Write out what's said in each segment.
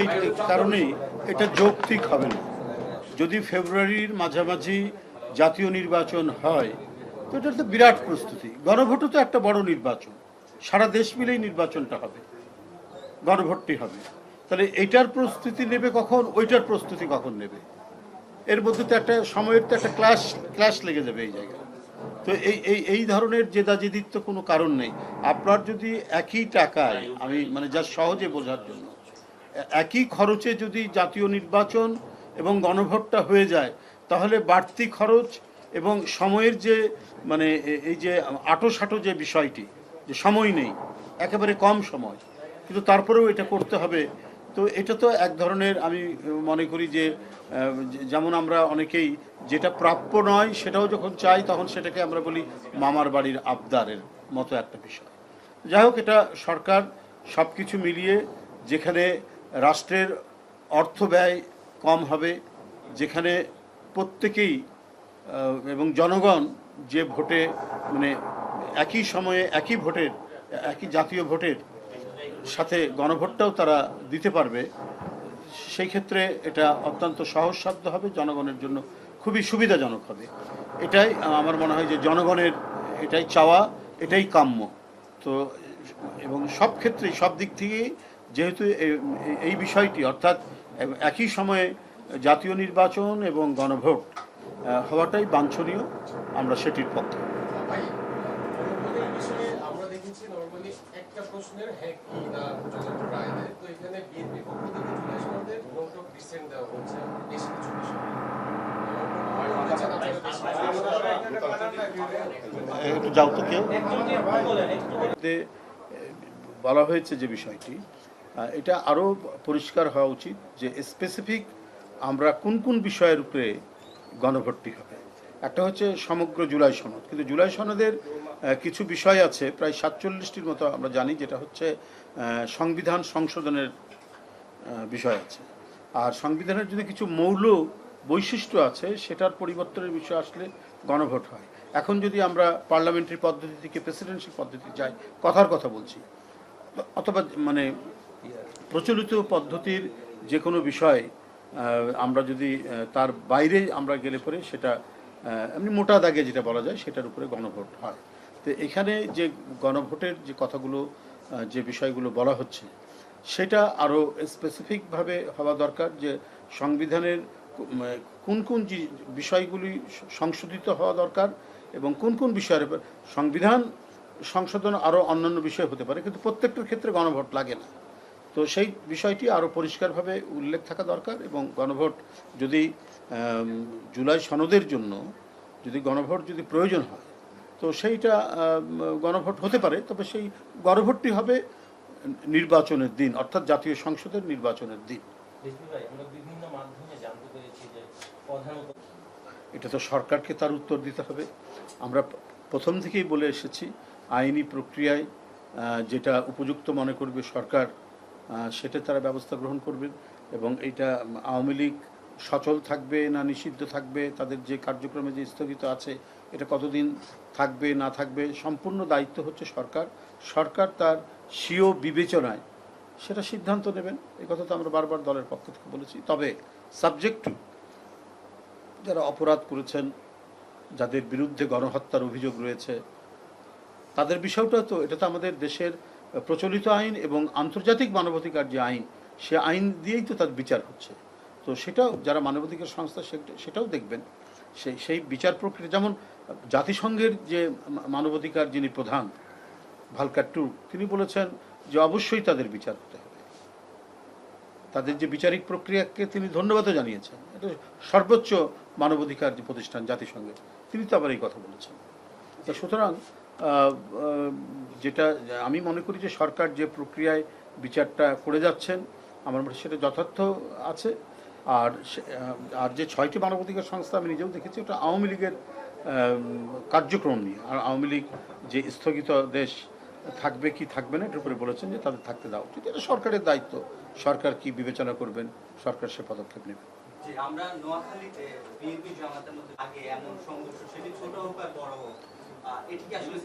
এই কারণেই এটা যৌক্তিক হবে না। যদি ফেব্রুয়ারির মাঝামাঝি জাতীয় নির্বাচন হয়, তো এটা তো বিরাট প্রস্তুতি। গণভোটও তো একটা বড় নির্বাচন। সারা দেশ মিলেই নির্বাচনটা হবে। গণভোটটি হবে। তাহলে এইটার প্রস্তুতি নেবে কখন? ওইটার প্রস্তুতি কখন নেবে? এর মধ্যে তো একটা সময়ের তো একটা ক্লাস ক্লাস লেগে যাবে এই জায়গায়। তো এই এই ধরনের জেদাজেদির তো কোনো কারণ নেই। আপনার যদি একই টাকায়, আমি মানে যা সহজে বোঝার জন্য একই খরচে যদি জাতীয় নির্বাচন এবং গণভোটটা হয়ে যায়, তাহলে বাড়তি খরচ এবং সময়ের যে মানে এই যে আটো সাটো যে বিষয়টি, যে সময় নেই, একেবারে কম সময়, কিন্তু তারপরেও এটা করতে হবে, তো এটা তো এক ধরনের আমি মনে করি যে- যেমন আমরা অনেকেই যেটা প্রাপ্য নয় সেটাও যখন চাই, তখন সেটাকে আমরা বলি মামার বাড়ির আবদারের মতো একটা বিষয়। যাই হোক, এটা সরকার সব কিছু মিলিয়ে যেখানে রাষ্ট্রের অর্থ ব্যয় কম হবে, যেখানে প্রত্যেকেই এবং জনগণ যে ভোটে মানে একই সময়ে একই ভোটের, একই জাতীয় ভোটের সাথে গণভোটটাও তারা দিতে পারবে, সেই ক্ষেত্রে এটা অত্যন্ত সহজসাধ্য হবে, জনগণের জন্য খুবই সুবিধাজনক হবে। এটাই আমার মনে হয় যে জনগণের এটাই চাওয়া, এটাই কাম্য। তো, এবং সব ক্ষেত্রেই, সব দিক থেকেই যেহেতু এই বিষয়টি অর্থাৎ একই সময়ে জাতীয় নির্বাচন এবং গণভোট হওয়াটাই বাঞ্ছনীয়। আমরা সেটির পক্ষে। হ্যাঁ যাও তো কেউ। বলা হয়েছে যে বিষয়টি এটা আরও পরিষ্কার হওয়া উচিত যে স্পেসিফিক আমরা কোন কোন বিষয়ের উপরে গণভর্তি হবে। একটা হচ্ছে সমগ্র জুলাই সনদ। কিন্তু জুলাই সনদের কিছু বিষয় আছে, প্রায় সাতচল্লিশটির মতো আমরা জানি, যেটা হচ্ছে সংবিধান সংশোধনের বিষয় আছে। আর সংবিধানের যদি কিছু মৌল বৈশিষ্ট্য আছে, সেটার পরিবর্তনের বিষয় আসলে গণভোট হয়। এখন যদি আমরা পার্লামেন্টারি পদ্ধতি থেকে প্রেসিডেন্সিয়াল পদ্ধতি যাই, কথার কথা বলছি, অথবা মানে প্রচলিত পদ্ধতির যে কোনো বিষয় আমরা যদি তার বাইরে আমরা গেলে পরে সেটা এমনি মোটা দাগে যেটা বলা যায় সেটার উপরে গণভোট হয়। তো এখানে যে গণভোটের যে কথাগুলো যে বিষয়গুলো বলা হচ্ছে, সেটা আরও স্পেসিফিকভাবে হওয়া দরকার যে সংবিধানের কোন কোন বিষয়গুলি সংশোধিত হওয়া দরকার এবং কোন কোন বিষয়ের সংবিধান সংশোধন আরও অন্যান্য বিষয় হতে পারে, কিন্তু প্রত্যেকটার ক্ষেত্রে গণভোট লাগে না। তো সেই বিষয়টি আরও পরিষ্কারভাবে উল্লেখ থাকা দরকার এবং গণভোট যদি জুলাই সনদের জন্য যদি গণভোট যদি প্রয়োজন হয় তো সেইটা গণভোট হতে পারে তবে সেই গণভোটটি হবে নির্বাচনের দিন অর্থাৎ জাতীয় সংসদের নির্বাচনের দিন। এটা তো সরকারকে তার উত্তর দিতে হবে। আমরা প্রথম থেকেই বলে এসেছি আইনি প্রক্রিয়ায় যেটা উপযুক্ত মনে করবে সরকার সেটা তারা ব্যবস্থা গ্রহণ করবেন এবং উম, আওয়ামী লীগ সচল থাকবে না নিষিদ্ধ থাকবে তাদের যে কার্যক্রমে যে স্থগিত আছে এটা কতদিন থাকবে না থাকবে সম্পূর্ণ দায়িত্ব হচ্ছে সরকার। সরকার তার স্বীয় বিবেচনায় সেটা সিদ্ধান্ত নেবেন এই কথা তো আমরা বারবার দলের পক্ষ থেকে বলেছি। তবে সাবজেক্ট টু যারা অপরাধ করেছেন যাদের বিরুদ্ধে গণহত্যার অভিযোগ রয়েছে তাদের বিষয়টা তো এটা তো আমাদের দেশের প্রচলিত আইন এবং আন্তর্জাতিক মানবাধিকার যে আইন, সে আইন দিয়েই তো তার বিচার হচ্ছে। তো সেটাও যারা মানবাধিকার সংস্থা সেটাও দেখবেন। সেই সেই বিচার প্রক্রিয়া, যেমন জাতিসংঘের যে মানবাধিকার যিনি প্রধান, ভালকার টু, তিনি বলেছেন যে অবশ্যই তাদের বিচার হতে হবে। তাদের যে বিচারিক প্রক্রিয়াকে তিনি ধন্যবাদও জানিয়েছেন। এটা সর্বোচ্চ মানবাধিকার যে প্রতিষ্ঠান জাতিসংঘের, তিনি তো আবার এই কথা বলেছেন। সুতরাং যেটা আমি মনে করি যে সরকার যে প্রক্রিয়ায় বিচারটা করে যাচ্ছেন, আমার মনে সেটা যথার্থ আছে। আর আর যে ছয়টি মানবাধিকার সংস্থা আমি নিজেও দেখেছি, ওটা আওয়ামী লীগের কার্যক্রম নিয়ে। আর আওয়ামী লীগ যে স্থগিত দেশ থাকবে কি থাকবে না, এটার উপরে বলেছেন যে তাদের থাকতে দেওয়া উচিত এটা সরকারের দায়িত্ব। সরকার কি বিবেচনা করবেন, সরকার সে পদক্ষেপ নেবে। আমরা নোয়াখালীতে বিএনপি জামাতের মধ্যে আগে এমন সংঘর্ষ, সেটি ছোট হোক বড় হোক এটি কি আসলে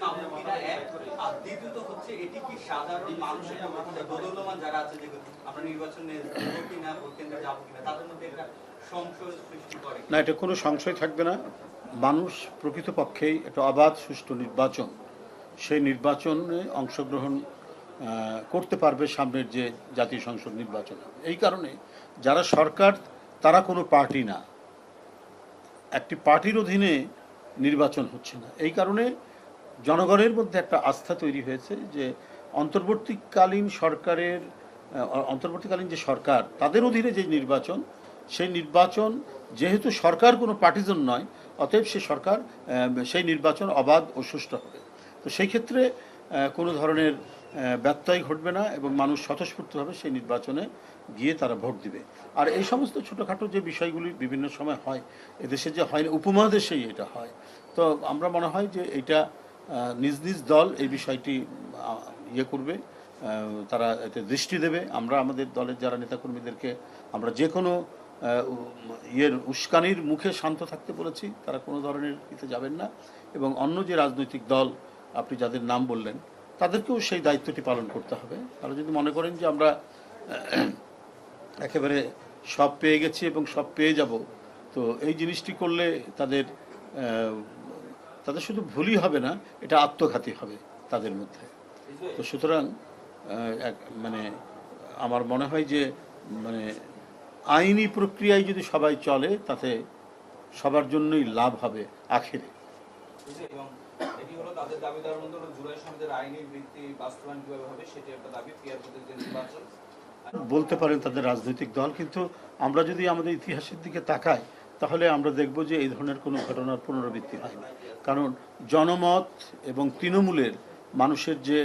এক আর দ্বিতীয়ত হচ্ছে এটি কি সাধারণ মানুষের মধ্যে দোদুল্যমান যারা আছে, যে আমরা নির্বাচনে যাব কিনা, ভোট কেন্দ্রে যাব কিনা, তাদের মধ্যে একটা না, এটা কোনো সংশয় থাকবে না। মানুষ প্রকৃতপক্ষেই একটা অবাধ, সুষ্ঠু নির্বাচন। সেই নির্বাচনে অংশগ্রহণ করতে পারবে সামনের যে জাতীয় সংসদ নির্বাচন। এই কারণে যারা সরকার, তারা কোনো পার্টি না। একটি পার্টির অধীনে নির্বাচন হচ্ছে না। এই কারণে জনগণের মধ্যে একটা আস্থা তৈরি হয়েছে যে অন্তর্বর্তীকালীন সরকারের অন্তর্বর্তীকালীন যে সরকার, তাদের অধীনে যে নির্বাচন, সেই নির্বাচন যেহেতু সরকার কোনো পার্টিজন নয়, অতএব সে সরকার সেই নির্বাচন অবাধ ও সুষ্ঠু হবে। তো সেই ক্ষেত্রে কোনো ধরনের ব্যত্যয় ঘটবে না এবং মানুষ স্বতঃস্ফূর্তভাবে সেই নির্বাচনে গিয়ে তারা ভোট দিবে। আর এই সমস্ত ছোটোখাটো যে বিষয়গুলি বিভিন্ন সময় হয়, এদেশে যে হয় না, উপমহাদেশেই এটা হয়। তো আমরা মনে হয় যে এটা নিজ নিজ দল এই বিষয়টি ইয়ে করবে তারা এতে দৃষ্টি দেবে। আমরা আমাদের দলের যারা নেতাকর্মীদেরকে, আমরা যে কোনো ইয়ের উস্কানির মুখে শান্ত থাকতে বলেছি, তারা কোনো ধরনের ইতে যাবেন না। এবং অন্য যে রাজনৈতিক দল, আপনি যাদের নাম বললেন তাদেরকেও সেই দায়িত্বটি পালন করতে হবে। তারা যদি মনে করেন যে আমরা একেবারে সব পেয়ে গেছি এবং সব পেয়ে যাব, তো এই জিনিসটি করলে তাদের তাদের শুধু ভুলই হবে না, এটা আত্মঘাতী হবে তাদের মধ্যে। তো সুতরাং মানে আমার মনে হয় যে মানে আইনি প্রক্রিয়ায় যদি সবাই চলে, তাতে সবার জন্যই লাভ হবে আখেরে। এটি হলো তাদের হলো আইনি ভিত্তি বাস্তবায়ন কীভাবে হবে, সেটি একটা দাবি নির্বাচন। বলতে পারেন তাদের রাজনৈতিক দল, কিন্তু আমরা যদি আমাদের ইতিহাসের দিকে তাকাই, তাহলে আমরা দেখব যে এই ধরনের কোনো ঘটনার পুনরাবৃত্তি হয়নি। কারণ জনমত এবং তৃণমূলের মানুষের যে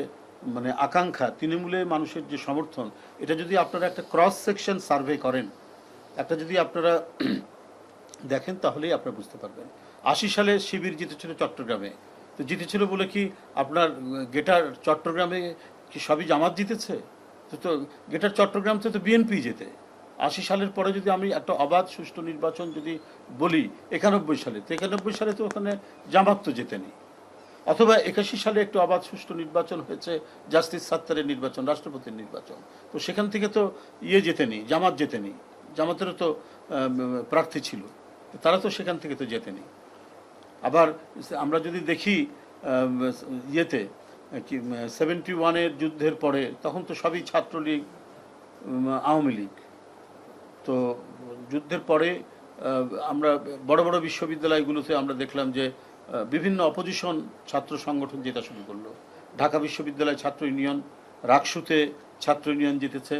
মানে আকাঙ্ক্ষা, তৃণমূলের মানুষের যে সমর্থন, এটা যদি আপনারা একটা ক্রস সেকশন সার্ভে করেন, একটা যদি আপনারা দেখেন, তাহলেই আপনারা বুঝতে পারবেন। আশি সালে শিবির জিতেছিল চট্টগ্রামে। তো জিতেছিল বলে কি আপনার গেটার চট্টগ্রামে কি সবই জামাত জিতেছে? তো গেটার চট্টগ্রামতে তো বিএনপি যেতে আশি সালের পরে যদি আমি একটা অবাধ সুষ্ঠু নির্বাচন যদি বলি, একানব্বই সালে, তো একানব্বই সালে তো ওখানে জামাত তো জেতেনি। অথবা একাশি সালে একটু অবাধ সুষ্ঠু নির্বাচন হয়েছে, জাস্টিস সাত্তারের নির্বাচন, রাষ্ট্রপতির নির্বাচন। তো সেখান থেকে তো ইয়ে জেতেনি, জামাত জেতেনি। জামাতেরও তো প্রার্থী ছিল। তারা তো সেখান থেকে তো জেতেনি। আবার আমরা যদি দেখি ইয়েতে, কি সেভেন্টি ওয়ানের যুদ্ধের পরে, তখন তো সবই ছাত্রলীগ আওয়ামী লীগ। তো যুদ্ধের পরে আমরা বড় বড় বিশ্ববিদ্যালয়গুলোতে আমরা দেখলাম যে বিভিন্ন অপোজিশন ছাত্র সংগঠন যেটা শুরু করল। ঢাকা বিশ্ববিদ্যালয় ছাত্র ইউনিয়ন, রাকসুতে ছাত্র ইউনিয়ন জিতেছে,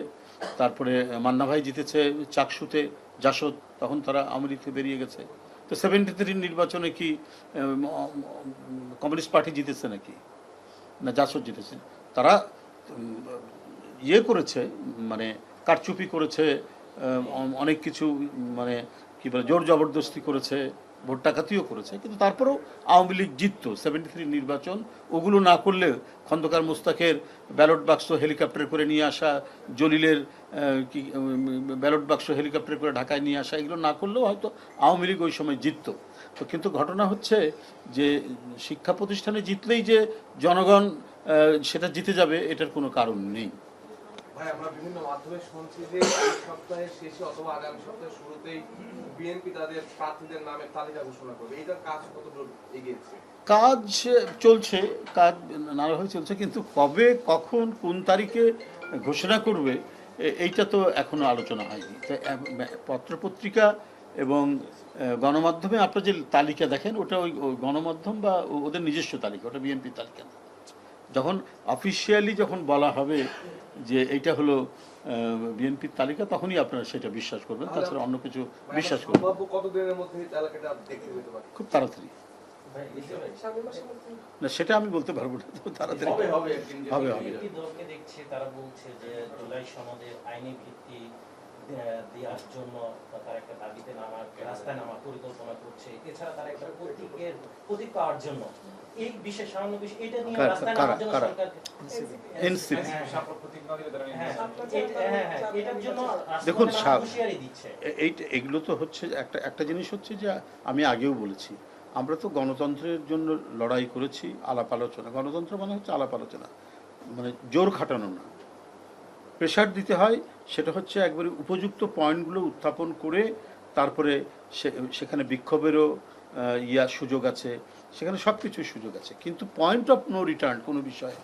তারপরে মান্না ভাই জিতেছে, চাকসুতে, জাসদ, তখন তারা আওয়ামী বেরিয়ে গেছে। তো সেভেন্টি থ্রির নির্বাচনে কি কমিউনিস্ট পার্টি জিতেছে নাকি? না জাসদ জিতেছে? তারা ইয়ে করেছে মানে কারচুপি করেছে অনেক কিছু মানে কী বলে, জোর জবরদস্তি করেছে। ভোট ডাকাতিও করেছে, কিন্তু তারপরেও আওয়ামী লীগ জিততো। সেভেন্টি থ্রি নির্বাচন, ওগুলো না করলে খন্দকার মুস্তাকের ব্যালট বাক্স হেলিকপ্টার করে নিয়ে আসা, জলিলের কি ব্যালট বাক্স হেলিকপ্টার করে ঢাকায় নিয়ে আসা, এগুলো না করলেও হয়তো আওয়ামী লীগ ওই সময় জিততো। তো কিন্তু ঘটনা হচ্ছে যে শিক্ষা প্রতিষ্ঠানে জিতলেই যে জনগণ সেটা জিতে যাবে, এটার কোনো কারণ নেই। বিএনপি কাজ চলছে, কাজ নানাভাবে চলছে, কিন্তু কবে, কখন, কোন তারিখে ঘোষণা করবে এইটা তো এখনও আলোচনা হয়নি। পত্রপত্রিকা এবং গণমাধ্যমে আপনার যে তালিকা দেখেন, ওটা ওই গণমাধ্যম বা ওদের নিজস্ব তালিকা, ওটা বিএনপির তালিকা যখন অফিসিয়ালি যখন বলা হবে যে এটা হলো বিএনপির তালিকা তখনই আপনারা সেটা বিশ্বাস করবেন তাছাড়া অন্য কিছু বিশ্বাস করবেন খুব তাড়াতাড়ি। না সেটা আমি বলতে পারব না তো তাড়াতাড়ি। হবে হবে তারা বলছে যে জুলাই সনদের আইনি ভিত্তি দেওয়ার জন্য তারা একটা দাবিতে নামার রাস্তায় নামার পরিকল্পনা করছে। এছাড়া তারা একটা প্রতীকের প্রতীক পাওয়ার জন্য। এই বিশেষ সামান্য বিষয় এটা নিয়ে রাস্তায় নামার জন্য সরকার এনসিপি। প্রতীক না দিলে তারা এটা- এটার জন্য দেখুন, এগুলো তো হচ্ছে একটা একটা জিনিস হচ্ছে যে আমি আগেও বলেছি আমরা তো গণতন্ত্রের জন্য লড়াই করেছি আলাপ আলোচনা। গণতন্ত্র মানে হচ্ছে আলাপ আলোচনা। মানে জোর খাটানো না। প্রেশার দিতে হয়, সেটা হচ্ছে একবারে উপযুক্ত পয়েন্টগুলো উত্থাপন করে তারপরে সেখানে বিক্ষোভেরও ইয়া সুযোগ আছে, সেখানে সব কিছুর সুযোগ আছে। কিন্তু পয়েন্ট অফ নো রিটার্ন কোনো বিষয়ে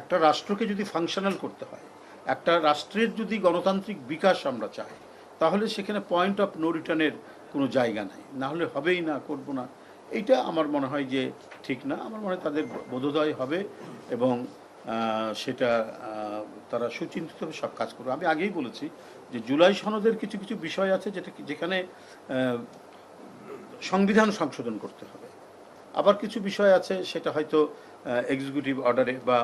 একটা রাষ্ট্রকে যদি ফাংশনাল করতে হয়, একটা রাষ্ট্রের যদি গণতান্ত্রিক বিকাশ আমরা চাই, তাহলে সেখানে পয়েন্ট অফ নো রিটার্নের কোনো জায়গা নাই। না হলে হবেই না, করব না। এইটা আমার মনে হয় যে ঠিক না। আমার মনে হয় তাদের বোধোদয় হবে এবং সেটা তারা সুচিন্তিতভাবে সব কাজ করবে। আমি আগেই বলেছি যে জুলাই সনদের কিছু কিছু বিষয় আছে যেটা যেখানে সংবিধান সংশোধন করতে হবে। আবার কিছু বিষয় আছে সেটা হয়তো এক্সিকিউটিভ অর্ডারে বা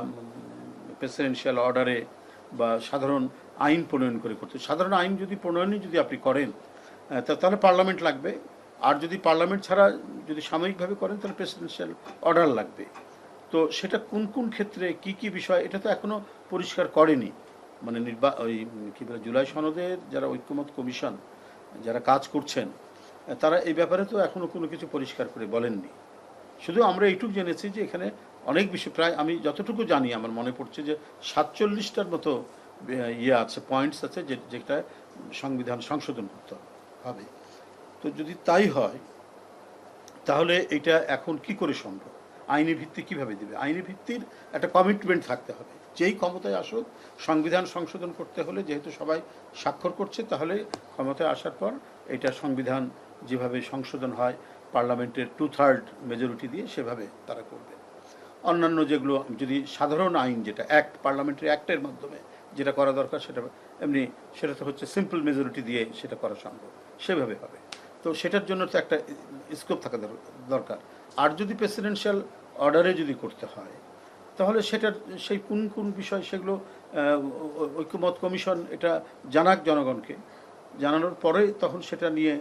প্রেসিডেন্সিয়াল অর্ডারে বা সাধারণ আইন প্রণয়ন করে করতে। সাধারণ আইন যদি প্রণয়নই যদি আপনি করেন তাহলে পার্লামেন্ট লাগবে। আর যদি পার্লামেন্ট ছাড়া যদি সাময়িকভাবে করেন, তাহলে প্রেসিডেন্সিয়াল অর্ডার লাগবে। তো সেটা কোন কোন ক্ষেত্রে কি কি বিষয়, এটা তো এখনও পরিষ্কার করেনি। মানে নির্বা, ওই কী বলে, জুলাই সনদের যারা ঐক্যমত কমিশন, যারা কাজ করছেন, তারা এই ব্যাপারে তো এখনও কোনো কিছু পরিষ্কার করে বলেননি। শুধু আমরা এইটুকু জেনেছি যে এখানে অনেক বিষয়, প্রায় আমি যতটুকু জানি, আমার মনে পড়ছে যে সাতচল্লিশটার মতো ইয়ে আছে পয়েন্টস আছে যে, যেটা সংবিধান সংশোধন করতে হবে। তো যদি তাই হয়, তাহলে এটা এখন কি করে সম্ভব? আইনি ভিত্তি কীভাবে দিবে? আইনি ভিত্তির একটা কমিটমেন্ট থাকতে হবে। যেই ক্ষমতায় আসুক, সংবিধান সংশোধন করতে হলে যেহেতু সবাই স্বাক্ষর করছে, তাহলে ক্ষমতায় আসার পর এটা সংবিধান যেভাবে সংশোধন হয়, পার্লামেন্টের টু থার্ড মেজরিটি দিয়ে সেভাবে তারা করবে। অন্যান্য যেগুলো, যদি সাধারণ আইন যেটা অ্যাক্ট পার্লামেন্টারি অ্যাক্টের মাধ্যমে যেটা করা দরকার, সেটা এমনি, সেটা তো হচ্ছে সিম্পল মেজরিটি দিয়ে সেটা করা সম্ভব। সেভাবে হবে। তো সেটার জন্য তো একটা স্কোপ থাকা দর- দরকার। আর যদি প্রেসিডেন্সিয়াল অর্ডারে যদি করতে হয়, তাহলে সেটার সেই কোন কোন বিষয় সেগুলো ঐক্যমত কমিশন এটা জানাক জনগণকে। জানানোর পরে তখন সেটা নিয়ে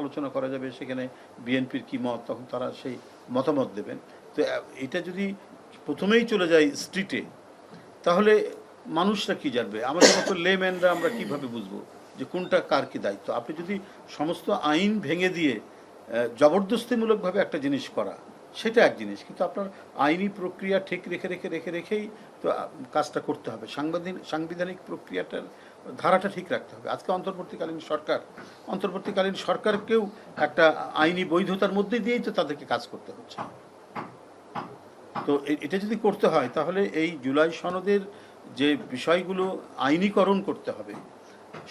আলোচনা করা যাবে। সেখানে বিএনপির কি মত, তখন তারা সেই মতামত দেবেন। তো এটা যদি প্রথমেই চলে যায় স্ট্রিটে তাহলে মানুষরা কি জানবে? আমাদের মতো লেম্যানরা আমরা কীভাবে বুঝব যে কোনটা কার কি দায়িত্ব? আপনি যদি সমস্ত আইন ভেঙে দিয়ে জবরদস্তিমূলকভাবে একটা জিনিস করা, সেটা এক জিনিস, কিন্তু আপনার আইনি প্রক্রিয়া ঠিক রেখে রেখে রেখে, রেখেই তো কাজটা করতে হবে। সাংবিধানিক সাংবিধানিক প্রক্রিয়াটার ধারাটা ঠিক রাখতে হবে। আজকে অন্তর্বর্তীকালীন সরকার, অন্তর্বর্তীকালীন সরকারকেও একটা আইনি বৈধতার মধ্যে দিয়েই তো তাদেরকে কাজ করতে হচ্ছে। তো এটা যদি করতে হয়, তাহলে এই জুলাই সনদের যে বিষয়গুলো আইনীকরণ করতে হবে,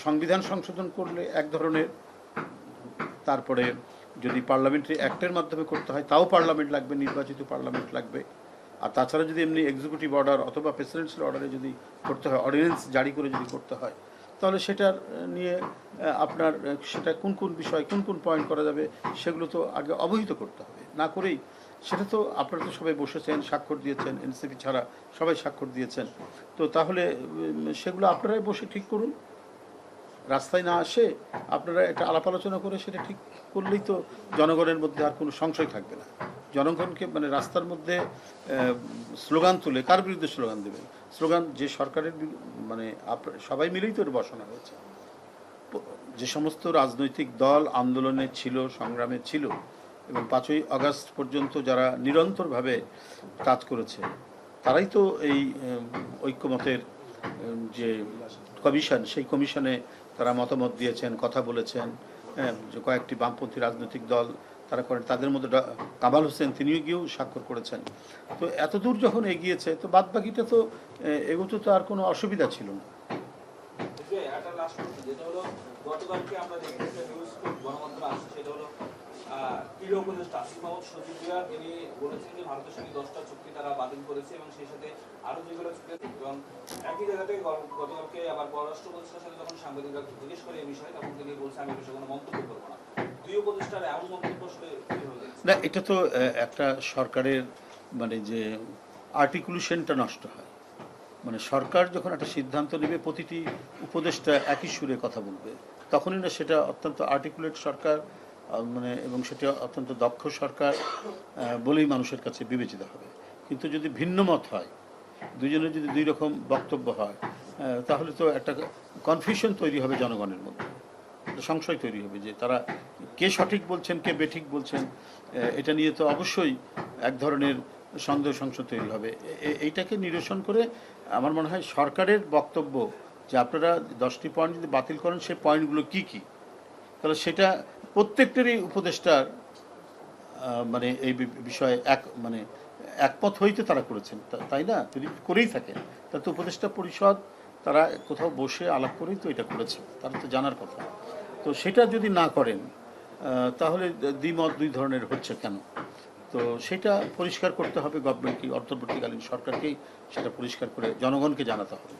সংবিধান সংশোধন করলে এক ধরনের, তারপরে যদি পার্লামেন্টারি অ্যাক্টের মাধ্যমে করতে হয়, তাও পার্লামেন্ট লাগবে, নির্বাচিত পার্লামেন্ট লাগবে। আর তাছাড়া যদি এমনি এক্সিকিউটিভ অর্ডার অথবা প্রেসিডেন্সিয়াল অর্ডারে যদি করতে হয় অর্ডিন্যান্স জারি করে যদি করতে হয়, তাহলে সেটার নিয়ে আপনার সেটা কোন কোন বিষয় কোন কোন পয়েন্ট করা যাবে, সেগুলো তো আগে অবহিত করতে হবে। না করেই সেটা তো আপনারা তো সবাই বসেছেন, স্বাক্ষর দিয়েছেন, এনসিপি ছাড়া সবাই স্বাক্ষর দিয়েছেন। তো তাহলে সেগুলো আপনারাই বসে ঠিক করুন। রাস্তায় না আসে আপনারা একটা আলাপ আলোচনা করে সেটা ঠিক করলেই তো জনগণের মধ্যে আর কোনো সংশয় থাকবে না। জনগণকে মানে রাস্তার মধ্যে স্লোগান তুলে কার বিরুদ্ধে স্লোগান দেবেন? স্লোগান যে সরকারের মানে সবাই মিলেই তো বসানো হয়েছে। যে সমস্ত রাজনৈতিক দল আন্দোলনে ছিল, সংগ্রামে ছিল, এবং পাঁচই আগস্ট পর্যন্ত যারা নিরন্তরভাবে কাজ করেছে, তারাই তো এই ঐক্যমতের যে কমিশন, সেই কমিশনে তারা মতামত দিয়েছেন কথা বলেছেন। হ্যাঁ, যে কয়েকটি বামপন্থী রাজনৈতিক দল তারা করেন তাদের মধ্যে কামাল হোসেন তিনিও গিয়েও স্বাক্ষর করেছেন। তো এত দূর যখন এগিয়েছে তো বাদ বাকিটা তো এগোতে তো আর কোনো অসুবিধা ছিল না। গতকালকে আমরা দেখি একটা নিউজ গণমাধ্যমে আসছে, সেটা হলো ক্রীড়া উপদেষ্টা আসিফ মাহমুদ সচিবরা তিনি বলেছেন যে ভারতের সঙ্গে দশটা চুক্তি তারা বাতিল করেছে এবং সেই সাথে আরও যেগুলো চুক্তি আছে। এবং একই জায়গা থেকে গতকালকে আবার পররাষ্ট্র উপদেষ্টার সাথে যখন সাংবাদিকরা জিজ্ঞেস করে এই বিষয়ে, তখন তিনি বলছেন, আমি বিষয়ে কোনো মন্তব্য করব না। দুই উপদেষ্টার এমন মন্তব্য না, এটা তো একটা সরকারের মানে যে আর্টিকুলেশনটা নষ্ট হয়। মানে সরকার যখন একটা সিদ্ধান্ত নেবে, প্রতিটি উপদেষ্টা একই সুরে কথা বলবে, তখনই না সেটা অত্যন্ত আর্টিকুলেট সরকার মানে এবং সেটা অত্যন্ত দক্ষ সরকার বলেই মানুষের কাছে বিবেচিত হবে। কিন্তু যদি ভিন্ন মত হয়, দুজনের যদি দুই রকম বক্তব্য হয় তাহলে তো একটা কনফিউশন তৈরি হবে জনগণের মধ্যে সংশয় তৈরি হবে যে তারা কে সঠিক বলছেন, কে বেঠিক বলছেন এটা নিয়ে তো অবশ্যই এক ধরনের সন্দেহ সংশয় তৈরি হবে। এইটাকে নিরসন করে আমার মনে হয় সরকারের বক্তব্য যে আপনারা দশটি পয়েন্ট যদি বাতিল করেন, সেই পয়েন্টগুলো কি কি? তাহলে সেটা প্রত্যেকটারই উপদেষ্টার মানে এই বিষয়ে এক মানে একমত হইতে তারা করেছেন। তাই না? যদি করেই থাকেন, তাহলে তো উপদেষ্টা পরিষদ তারা কোথাও বসে আলাপ করেই তো এটা করেছে তারা তো জানার কথা। তো সেটা যদি না করেন তাহলে দ্বিমত দুই ধরনের হচ্ছে কেন? তো সেটা পরিষ্কার করতে হবে গভর্নমেন্টকে অন্তর্বর্তীকালীন সরকারকেই সেটা পরিষ্কার করে জনগণকে জানাতে হবে।